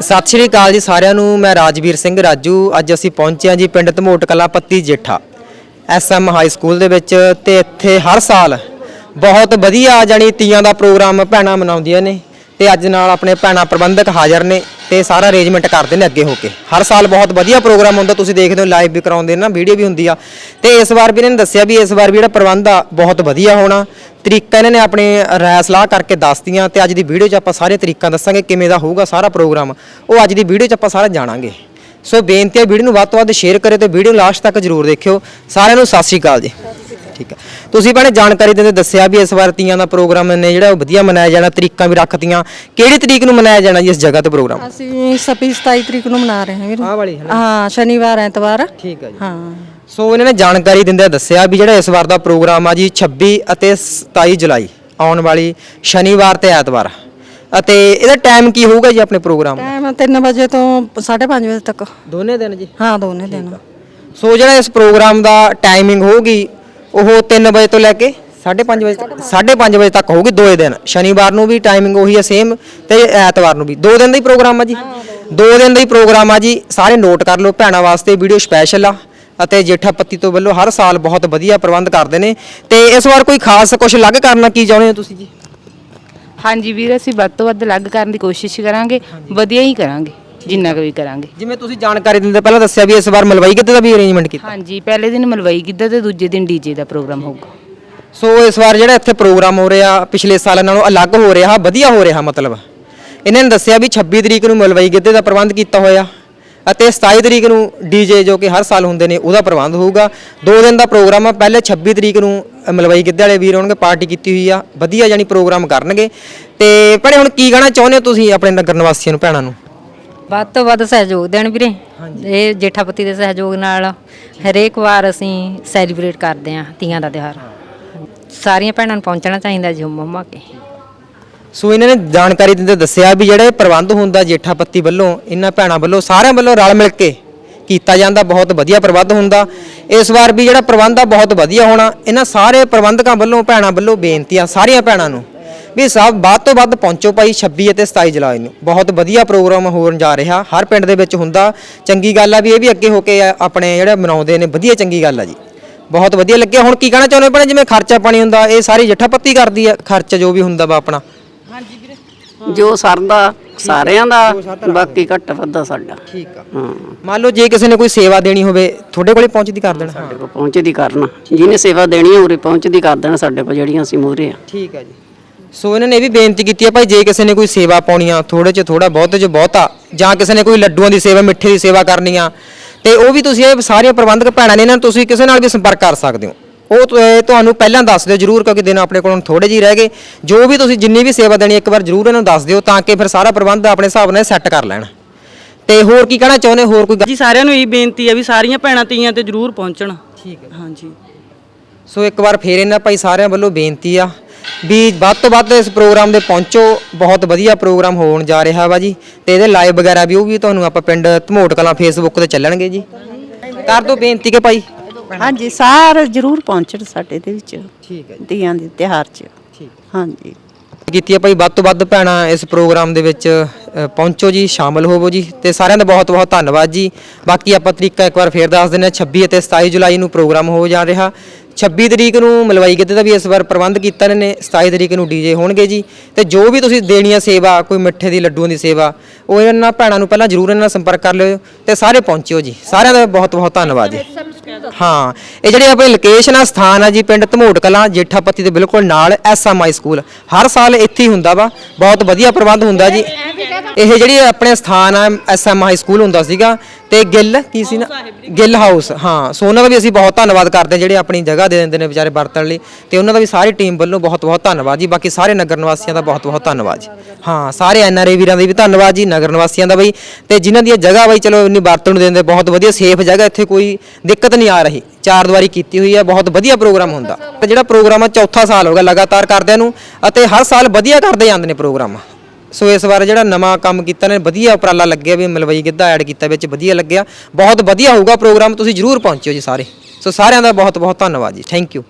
ਸਤਿ ਸ਼੍ਰੀ ਅਕਾਲ ਜੀ ਸਾਰਿਆਂ ਨੂੰ, ਮੈਂ ਰਾਜਵੀਰ ਸਿੰਘ ਰਾਜੂ। ਅੱਜ ਅਸੀਂ ਪਹੁੰਚੇ ਹਾਂ ਜੀ ਪਿੰਡ ਧਮੋਟ ਕਲਾ ਪੱਤੀ ਜੇਠਾ। ਐਸਐਮ ਹਾਈ ਸਕੂਲ ਦੇ ਵਿੱਚ ਤੇ ਇੱਥੇ ਹਰ ਸਾਲ ਬਹੁਤ ਵਧੀਆ ਜਾਣੀ ਤੀਆਂ ਦਾ ਪ੍ਰੋਗਰਾਮ ਭੈਣਾਂ ਮਨਾਉਂਦੀਆਂ ਨੇ। ਤੇ ਅੱਜ ਨਾਲ ਆਪਣੇ ਭੈਣਾਂ ਪ੍ਰਬੰਧਕ ਹਾਜ਼ਰ ਨੇ ਤੇ ਸਾਰਾ ਅਰੇਂਜਮੈਂਟ ਕਰਦੇ ਨੇ ਅੱਗੇ ਹੋ ਕੇ। ਹਰ ਸਾਲ ਬਹੁਤ ਵਧੀਆ ਪ੍ਰੋਗਰਾਮ ਹੁੰਦਾ, ਤੁਸੀਂ ਦੇਖਦੇ ਹੋ ਲਾਈਵ ਵੀ ਕਰਾਉਂਦੇ ਨੇ ਨਾ ਵੀਡੀਓ ਵੀ ਹੁੰਦੀ ਆ। ਤੇ ਇਸ ਵਾਰ ਵੀ ਇਹਨਾਂ ਨੇ ਦੱਸਿਆ ਵੀ ਇਸ ਵਾਰ ਵੀ ਜਿਹੜਾ ਪ੍ਰਬੰਧ ਆ, ਬਹੁਤ ਵਧੀਆ ਹੋਣਾ। ਤਰੀਕਾ ਇਹਨਾਂ ਨੇ ਆਪਣੇ ਰਾਇ ਸਲਾਹ ਕਰਕੇ ਦੱਸਤੀਆਂ ਤੇ ਅੱਜ ਦੀ ਵੀਡੀਓ 'ਚ ਆਪਾਂ ਸਾਰੇ ਤਰੀਕਾਂ ਦੱਸਾਂਗੇ, ਕਿਵੇਂ ਦਾ ਹੋਊਗਾ ਸਾਰਾ ਪ੍ਰੋਗਰਾਮ ਉਹ ਅੱਜ ਦੀ ਵੀਡੀਓ 'ਚ ਆਪਾਂ ਸਾਰਾ ਜਾਣਾਂਗੇ। ਸੋ ਬੇਨਤੀ ਹੈ ਵੀਡੀਓ ਨੂੰ ਵੱਧ ਤੋਂ ਵੱਧ ਸ਼ੇਅਰ ਕਰਿਓ ਤੇ ਵੀਡੀਓ ਲਾਸਟ ਤੱਕ ਜਰੂਰ ਦੇਖਿਓ। ਸਾਰਿਆਂ ਨੂੰ ਸਤਿ ਸ਼੍ਰੀ ਅਕਾਲ ਜੀ। ਠੀਕ ਹੈ ਤੁਸੀਂ ਭੈਣੇ ਜਾਣਕਾਰੀ ਦਿੰਦੇ ਦੱਸਿਆ ਵੀ ਇਸ ਵਾਰ ਤੀਆਂ ਦਾ ਪ੍ਰੋਗਰਾਮ ਨੇ ਜਿਹੜਾ ਉਹ ਵਧੀਆ ਮਨਾਇਆ ਜਾਣਾ ਤਰੀਕਾਂ ਵੀ ਰੱਖਤੀਆਂ। ਕਿਹੜੀ ਤਰੀਕ ਨੂੰ ਮਨਾਇਆ ਜਾਣਾ ਜੀ ਇਸ ਜਗ੍ਹਾ ਤੇ ਪ੍ਰੋਗਰਾਮ? ਅਸੀਂ 26 27 ਤਰੀਕ ਨੂੰ ਮਨਾ ਰਹੇ ਹਾਂ ਵੀਰ। ਆਹ ਵਾਲੀ ਹੈ ਨਾ? ਹਾਂ ਸ਼ਨੀਵਾਰ ਐਤਵਾਰ। ਠੀਕ ਹੈ ਜੀ। ਹਾਂ। ਸੋ ਇਹਨਾਂ ਨੇ ਜਾਣਕਾਰੀ ਦਿੰਦਿਆਂ ਦੱਸਿਆ ਵੀ ਜਿਹੜਾ ਇਸ ਵਾਰ ਦਾ ਪ੍ਰੋਗਰਾਮ ਆ ਜੀ 26 ਅਤੇ 27 ਜੁਲਾਈ ਆਉਣ ਵਾਲੀ ਸ਼ਨੀਵਾਰ ਤੇ ਐਤਵਾਰ। ਅਤੇ ਇਹਦਾ ਟਾਈਮ ਕੀ ਹੋਊਗਾ ਜੀ ਆਪਣੇ ਪ੍ਰੋਗਰਾਮ ਦਾ? ਟਾਈਮ 3 ਵਜੇ ਤੋਂ 5:30 ਵਜੇ ਤੱਕ। ਦੋਨੇ ਦਿਨ ਜੀ? ਹਾਂ ਦੋਨੇ ਦਿਨ। ਸੋ ਜਿਹੜਾ ਇਸ ਪ੍ਰੋਗਰਾਮ ਦਾ ਟਾਈਮਿੰਗ ਹੋਊਗੀ ਉਹ 3 ਵਜੇ ਤੋਂ ਲੈ ਕੇ 5:30 ਵਜੇ ਤੱਕ 5:30 ਵਜੇ ਤੱਕ ਹੋਊਗੀ ਦੋਏ ਦਿਨ। ਸ਼ਨੀਵਾਰ ਨੂੰ ਵੀ ਟਾਈਮਿੰਗ ਉਹੀ ਹੈ ਸੇਮ ਤੇ ਐਤਵਾਰ ਨੂੰ ਵੀ। ਦੋ ਦਿਨ ਦਾ ਹੀ ਪ੍ਰੋਗਰਾਮ ਆ ਜੀ। ਦੋ ਦਿਨ। ਦਾ ਹੀ ਪ੍ਰੋਗਰਾਮ ਆ ਜੀ। ਸਾਰੇ ਨੋਟ ਕਰ ਲਓ ਭੈਣਾਂ ਵਾਸਤੇ ਵੀਡੀਓ ਸਪੈਸ਼ਲ ਆ ਅਤੇ ਜੇਠਾ ਪੱਤੀ ਤੋਂ ਵੱਲੋਂ ਹਰ ਸਾਲ ਬਹੁਤ ਵਧੀਆ ਪ੍ਰਬੰਧ ਕਰਦੇ ਨੇ। ਤੇ ਇਸ ਵਾਰ ਕੋਈ ਖਾਸ ਕੁਝ ਅਲੱਗ ਕਰਨਾ ਕੀ ਚਾਹੁੰਦੇ ਹੋ ਤੁਸੀਂ ਜੀ? ਹਾਂਜੀ ਵੀਰ ਅਸੀਂ ਵੱਧ ਤੋਂ ਵੱਧ ਅਲੱਗ ਕਰਨ ਦੀ ਕੋਸ਼ਿਸ਼ ਕਰਾਂਗੇ। ਵਧੀਆ ਹੀ ਕਰਾਂਗੇ। ਜਿੰਨਾ ਕੁ ਵੀ ਕਰਾਂਗੇ। ਜਿਵੇਂ ਤੁਸੀਂ ਜਾਣਕਾਰੀ ਦਿੰਦੇ ਪਹਿਲਾਂ ਦੱਸਿਆ ਵੀ ਇਸ ਵਾਰ ਮਲਵਈ ਕਿਤੇ ਦਾ ਵੀ ਅਰੇਂਜਮੈਂਟ ਕੀਤਾ? ਹਾਂਜੀ ਪਹਿਲੇ ਦਿਨ ਮਲਵਈ ਗਿੱਧਾ ਤੇ ਦੂਜੇ ਦਿਨ ਡੀਜੇ ਦਾ ਪ੍ਰੋਗਰਾਮ ਹੋਊਗਾ। ਸੋ ਇਸ ਵਾਰ ਜਿਹੜਾ ਇੱਥੇ ਪ੍ਰੋਗਰਾਮ ਹੋ ਰਿਹਾ ਪਿਛਲੇ ਸਾਲਾਂ ਨਾਲੋਂ ਅਲੱਗ ਹੋ ਰਿਹਾ ਵਧੀਆ ਹੋ ਰਿਹਾ ਮਤਲਬ। ਇਹਨਾਂ ਨੇ ਦੱਸਿਆ ਵੀ 26 ਤਰੀਕ ਨੂੰ ਮਲਵਈ ਗਿੱਧੇ ਦਾ ਪ੍ਰਬੰਧ ਕੀਤਾ ਹੋਇਆ ਅਤੇ 27 ਤਰੀਕ ਨੂੰ ਡੀਜੇ ਜੋ ਕਿ ਹਰ ਸਾਲ ਹੁੰਦੇ ਨੇ ਉਹਦਾ ਪ੍ਰਬੰਧ ਹੋਊਗਾ। ਦੋ ਦਿਨ ਦਾ ਪ੍ਰੋਗਰਾਮ ਆ ਪਹਿਲੇ 26 ਤਰੀਕ ਨੂੰ ਮਲਵਈ ਗਿੱਧੇ ਵਾਲੇ ਵੀਰ ਹੋਣਗੇ ਪਾਰਟੀ ਕੀਤੀ ਹੋਈ ਆ ਵਧੀਆ ਜਾਨੀ ਪ੍ਰੋਗਰਾਮ ਕਰਨਗੇ। ਤੇ ਭੈਣੇ ਹੁਣ ਕੀ ਕਹਿਣਾ ਚਾਹੁੰਦੇ ਹੋ ਤੁਸੀਂ ਆਪਣੇ ਨਗਰ ਨਿਵਾਸੀਆਂ ਨੂੰ ਭੈਣਾਂ ਨੂੰ? ਵੱਧ ਤੋਂ ਵੱਧ ਸਹਿਯੋਗ ਦੇਣ ਵੀਰੇ। ਇਹ ਜੇਠਾਪਤੀ ਦੇ ਸਹਿਯੋਗ ਨਾਲ ਹਰੇਕ ਵਾਰ ਅਸੀਂ ਸੈਲੀਬ੍ਰੇਟ ਕਰਦੇ ਹਾਂ ਤੀਆਂ ਦਾ ਤਿਉਹਾਰ। ਸਾਰੀਆਂ ਭੈਣਾਂ ਨੂੰ ਪਹੁੰਚਣਾ ਚਾਹੀਦਾ ਜੀ ਹੁਮ ਕੇ। ਸੋ ਇਹਨਾਂ ਨੇ ਜਾਣਕਾਰੀ ਦਿੰਦੇ ਦੱਸਿਆ ਵੀ ਜਿਹੜਾ ਇਹ ਪ੍ਰਬੰਧ ਹੁੰਦਾ ਜੇਠਾ ਪੱਤੀ ਵੱਲੋਂ ਇਹਨਾਂ ਭੈਣਾਂ ਵੱਲੋਂ ਸਾਰਿਆਂ ਵੱਲੋਂ ਰਲ ਮਿਲ ਕੇ ਕੀਤਾ ਜਾਂਦਾ ਬਹੁਤ ਵਧੀਆ ਪ੍ਰਬੰਧ ਹੁੰਦਾ। ਇਸ ਵਾਰ ਵੀ ਜਿਹੜਾ ਪ੍ਰਬੰਧ ਆ ਬਹੁਤ ਵਧੀਆ ਹੋਣਾ। ਇਹਨਾਂ ਸਾਰੇ ਪ੍ਰਬੰਧਕਾਂ ਵੱਲੋਂ ਭੈਣਾਂ ਵੱਲੋਂ ਬੇਨਤੀ ਆ ਸਾਰੀਆਂ ਭੈਣਾਂ ਨੂੰ ਵੀ ਸਭ ਵੱਧ ਤੋਂ ਵੱਧ ਪਹੁੰਚੋ ਭਾਈ 26 ਅਤੇ 27 ਜੁਲਾਈ ਨੂੰ। ਬਹੁਤ ਵਧੀਆ ਪ੍ਰੋਗਰਾਮ ਹੋਣ ਜਾ ਰਿਹਾ। ਹਰ ਪਿੰਡ ਦੇ ਵਿੱਚ ਹੁੰਦਾ। ਚੰਗੀ ਗੱਲ ਆ ਵੀ ਇਹ ਵੀ ਅੱਗੇ ਹੋ ਕੇ ਆ- ਆਪਣੇ ਜਿਹੜੇ ਮਨਾਉਂਦੇ ਨੇ ਵਧੀਆ ਚੰਗੀ ਗੱਲ ਆ ਜੀ। ਬਹੁਤ ਵਧੀਆ ਲੱਗਿਆ। ਹੁਣ ਕੀ ਕਹਿਣਾ ਚਾਹੁੰਦੇ ਭੈਣੇ? ਜਿਵੇਂ ਖਰਚਾ ਪਾਣੀ ਹੁੰਦਾ ਇਹ ਸਾਰੀ ਜੱਠਾ ਪੱਤੀ ਕਰਦੀ ਆ। ਖਰਚਾ ਜੋ ਵੀ ਹੁੰਦਾ ਵਾ ਆਪਣਾ। ਜੋ ਸਰਦਾ ਸਾਰਿਆਂ ਦਾ ਬਾਕੀ ਘੱਟ ਵੱਧਾ ਸਾਡਾ। ਠੀਕ ਆ। ਹਾਂ। ਮੰਨ ਲਓ ਜੇ ਕਿਸੇ ਨੇ ਕੋਈ ਸੇਵਾ ਦੇਣੀ ਹੋਵੇ ਤੁਹਾਡੇ ਕੋਲੇ ਪਹੁੰਚਦੀ ਕਰ ਦੇਣਾ। ਸਾਡੇ ਕੋਲ ਪਹੁੰਚਦੀ ਕਰਨਾ। ਜਿਹਨੇ ਸੇਵਾ ਦੇਣੀ ਹੈ ਉਰੇ ਪਹੁੰਚਦੀ ਕਰ ਦੇਣਾ ਸਾਡੇ ਕੋਲ ਜਿਹੜੀਆਂ ਅਸੀਂ ਮੂਹਰੇ ਆ। ਠੀਕ ਹੈ ਜੀ। ਸੋ ਇਹਨਾਂ ਨੇ ਇਹ ਵੀ ਬੇਨਤੀ ਕੀਤੀ ਹੈ ਭਾਈ ਜੇ ਕਿਸੇ ਨੇ ਕੋਈ ਸੇਵਾ ਪਾਉਣੀ ਆ ਥੋੜੇ ਚ ਥੋੜਾ ਬਹੁਤ ਚ ਬਹੁਤਾ ਜਾਂ ਕਿਸੇ ਨੇ ਕੋਈ ਲੱਡੂਆਂ ਦੀ ਸੇਵਾ ਮਿੱਠੇ ਦੀ ਸੇਵਾ ਕਰਨੀ ਆ ਤੇ ਉਹ ਵੀ ਤੁਸੀਂ ਇਹ ਸਾਰੀਆਂ ਪ੍ਰਬੰਧਕ ਭੈਣਾਂ ਨੇ ਇਹਨਾਂ ਨੂੰ ਤੁਸੀਂ ਕਿਸੇ ਨਾਲ ਵੀ ਸੰਪਰਕ ਕਰ ਸਕਦੇ ਹੋ। ਉਹ ਤੁਹਾਨੂੰ ਪਹਿਲਾਂ ਦੱਸ ਦਿਓ ਜਰੂਰ ਕਿਉਂਕਿ ਦਿਨ ਆਪਣੇ ਕੋਲ ਥੋੜੇ ਜਿਹੇ ਰਹਿ ਗਏ। ਜੋ ਵੀ ਤੁਸੀਂ ਜਿੰਨੀ ਵੀ ਸੇਵਾ ਦੇਣੀ ਇੱਕ ਵਾਰ ਜਰੂਰ ਇਹਨਾਂ ਨੂੰ ਦੱਸ ਦਿਓ ਤਾਂ ਕਿ ਫਿਰ ਸਾਰਾ ਪ੍ਰਬੰਧ ਆਪਣੇ ਹਿਸਾਬ ਨਾਲ ਸੈੱਟ ਕਰ ਲੈਣ। ਤੇ ਹੋਰ ਕੀ ਕਹਿਣਾ ਚਾਹੁੰਦੇ ਹੋਰ ਕੋਈ ਗੱਲ- ਜੀ ਸਾਰਿਆਂ ਨੂੰ ਇਹ ਬੇਨਤੀ ਹੈ ਵੀ ਸਾਰੀਆਂ ਭੈਣਾਂ ਤੀਆਂ ਤੇ ਜ਼ਰੂਰ ਪਹੁੰਚਣ। ਠੀਕ ਹੈ। ਹਾਂਜੀ। ਸੋ ਇੱਕ ਵਾਰ ਫੇਰ ਇਹਨਾਂ ਭਾਈ ਸਾਰਿਆਂ ਵੱਲੋਂ ਬੇਨਤੀ ਆ ਵੀ ਵੱਧ ਤੋਂ ਵੱਧ ਇਸ ਪ੍ਰੋਗਰਾਮ ਦੇ ਪਹੁੰਚੋ। ਬਹੁਤ ਵਧੀਆ ਪ੍ਰੋਗਰਾਮ ਹੋਣ ਜਾ ਰਿਹਾ ਵਾ ਜੀ। ਤੇ ਇਹਦੇ ਲਾਈਵ ਵਗੈਰਾ ਵੀ ਉਹ ਵੀ ਤੁਹਾਨੂੰ ਆਪਾਂ ਪਿੰਡ ਧਮੋਟ ਕਲਾਂ ਫੇਸਬੁੱਕ ਤੇ ਚੱਲਣਗੇ ਜੀ। ਕਰ ਦੋ ਬੇਨਤੀ ਕਿ ਭਾਈ। ਹਾਂਜੀ ਸਾਰੇ ਜ਼ਰੂਰ ਪਹੁੰਚਣ ਸਾਡੇ ਦੇ ਵਿੱਚ। ਠੀਕ ਹੈ ਦੇ ਤਿਹਾਰ 'ਚ। ਠੀਕ। ਹਾਂਜੀ। ਕੀਤੀ ਆ ਭਾਈ ਵੱਧ ਤੋਂ ਵੱਧ ਭੈਣਾਂ ਇਸ ਪ੍ਰੋਗਰਾਮ ਦੇ ਵਿੱਚ ਪਹੁੰਚੋ ਜੀ ਸ਼ਾਮਲ ਹੋਵੋ ਜੀ। ਤੇ ਸਾਰਿਆਂ ਦਾ ਬਹੁਤ ਬਹੁਤ ਧੰਨਵਾਦ ਜੀ। ਬਾਕੀ ਆਪਾਂ ਤਰੀਕਾ ਇੱਕ ਵਾਰ ਫੇਰ ਦੱਸ ਦਿੰਦੇ ਹਾਂ 26 ਅਤੇ 27 ਜੁਲਾਈ ਨੂੰ ਪ੍ਰੋਗਰਾਮ ਹੋ ਜਾ ਰਿਹਾ। 26 ਤਰੀਕ ਨੂੰ ਮਲਵਾਈ ਗਿੱਧੇ ਦਾ ਵੀ ਇਸ ਵਾਰ ਪ੍ਰਬੰਧ ਕੀਤਾ ਇਹਨਾਂ ਨੇ 27 ਤਰੀਕ ਨੂੰ ਡੀਜੇ ਹੋਣਗੇ ਜੀ। ਤੇ ਜੋ ਵੀ ਤੁਸੀਂ ਦੇਣੀ ਆ ਸੇਵਾ, ਕੋਈ ਮਿੱਠੇ ਦੀ, ਲੱਡੂਆਂ ਦੀ ਸੇਵਾ, ਉਹ ਇਹਨਾਂ ਭੈਣਾਂ ਨੂੰ ਪਹਿਲਾਂ ਜਰੂਰ ਇਹਨਾਂ ਨਾਲ ਸੰਪਰਕ ਕਰ ਲਿਓ ਤੇ ਸਾਰੇ ਪਹੁੰਚਿਓ ਜੀ। ਸਾਰਿਆਂ ਦਾ ਬਹੁਤ ਬਹੁਤ ਧੰਨਵਾਦ ਜੀ। ਹਾਂ, ਇਹ ਜਿਹੜੇ ਆਪਣੀ ਲੋਕੇਸ਼ਨ ਆ ਸਥਾਨ ਆ ਜੀ, ਪਿੰਡ ਧਮੋਟ ਕਲਾਂ ਜੇਠਾਪੱਤੀ ਦੇ ਬਿਲਕੁਲ ਨਾਲ ਐਸਐਮਆਈ ਸਕੂਲ। ਹਰ ਸਾਲ ਇੱਥੇ ਹੀ ਹੁੰਦਾ ਵਾ, ਬਹੁਤ ਵਧੀਆ ਪ੍ਰਬੰਧ ਹੁੰਦਾ ਜੀ। ਇਹ ਜਿਹੜੀ ਆਪਣੇ ਸਥਾਨ ਆ ਐਸਐਮਆਈ ਸਕੂਲ ਹੁੰਦਾ ਸੀਗਾ ਤੇ ਗਿੱਲ ਕੀ ਸੀ ਨਾ? ਗਿੱਲ ਹਾਊਸ ਹਾਂ ਸੋ ਉਹਨਾਂ ਦਾ ਵੀ ਅਸੀਂ ਬਹੁਤ ਧੰਨਵਾਦ ਕਰਦੇ ਹਾਂ ਜਿਹੜੇ ਆਪਣੀ ਜਗ੍ਹਾ ਦੇ ਦਿੰਦੇ ਨੇ ਵਿਚਾਰੇ ਵਰਤਣ ਲਈ ਤੇ ਉਹਨਾਂ ਦਾ ਵੀ ਸਾਰੀ ਟੀਮ ਵੱਲੋਂ ਬਹੁਤ ਬਹੁਤ ਧੰਨਵਾਦ ਜੀ। ਬਾਕੀ ਸਾਰੇ ਨਗਰ ਨਿਵਾਸੀਆਂ ਦਾ ਬਹੁਤ ਬਹੁਤ ਧੰਨਵਾਦ ਜੀ। ਹਾਂ ਸਾਰੇ ਐਨਆਰਏ ਵੀਰਾਂ ਦਾ ਵੀ ਧੰਨਵਾਦ ਜੀ ਨਗਰ ਨਿਵਾਸੀਆਂ ਦਾ ਬਈ ਤੇ ਜਿਨ੍ਹਾਂ ਦੀ ਇਹ ਜਗ੍ਹਾ ਬਈ ਚਲੋ ਇੰਨੀ ਵਰਤਣ ਨੂੰ ਦਿੰਦੇ ਬਹੁਤ ਵਧੀਆ ਸੇਫ ਜਗ੍ਹਾ ਇੱਥੇ ਕੋਈ ਦਿੱਕਤ ਨਹੀਂ ਆ ਰਹੀ। ਚਾਰ ਦੀਵਾਰੀ ਕੀਤੀ ਹੋਈ ਹੈ ਬਹੁਤ ਵਧੀਆ ਪ੍ਰੋਗਰਾਮ ਹੁੰਦਾ। ਤੇ ਜਿਹੜਾ ਪ੍ਰੋਗਰਾਮ ਆ ਚੌਥਾ ਸਾਲ ਹੋ ਗਿਆ ਲਗਾਤਾਰ ਕਰਦਿਆਂ ਨੂੰ ਅਤੇ ਹਰ ਸਾਲ ਵਧੀਆ ਕਰਦੇ ਜਾਂਦੇ ਨੇ ਪ੍ਰੋਗਰਾਮ। ਸੋ ਇਸ ਵਾਰ ਜਿਹੜਾ ਨਵਾਂ ਕੰਮ ਕੀਤਾ ਨੇ, ਵਧੀਆ ਉਪਰਾਲਾ ਲੱਗਿਆ ਵੀ ਮਲਵਈ ਗਿੱਧਾ ਐਡ ਕੀਤਾ ਵਿੱਚ, ਵਧੀਆ ਲੱਗਿਆ। ਬਹੁਤ ਵਧੀਆ ਹੋਊਗਾ ਪ੍ਰੋਗਰਾਮ ਤੁਸੀਂ ਜਰੂਰ ਪਹੁੰਚਿਓ ਜੀ ਸਾਰੇ। ਸੋ ਸਾਰਿਆਂ ਦਾ ਬਹੁਤ ਬਹੁਤ ਧੰਨਵਾਦ ਜੀ। Thank you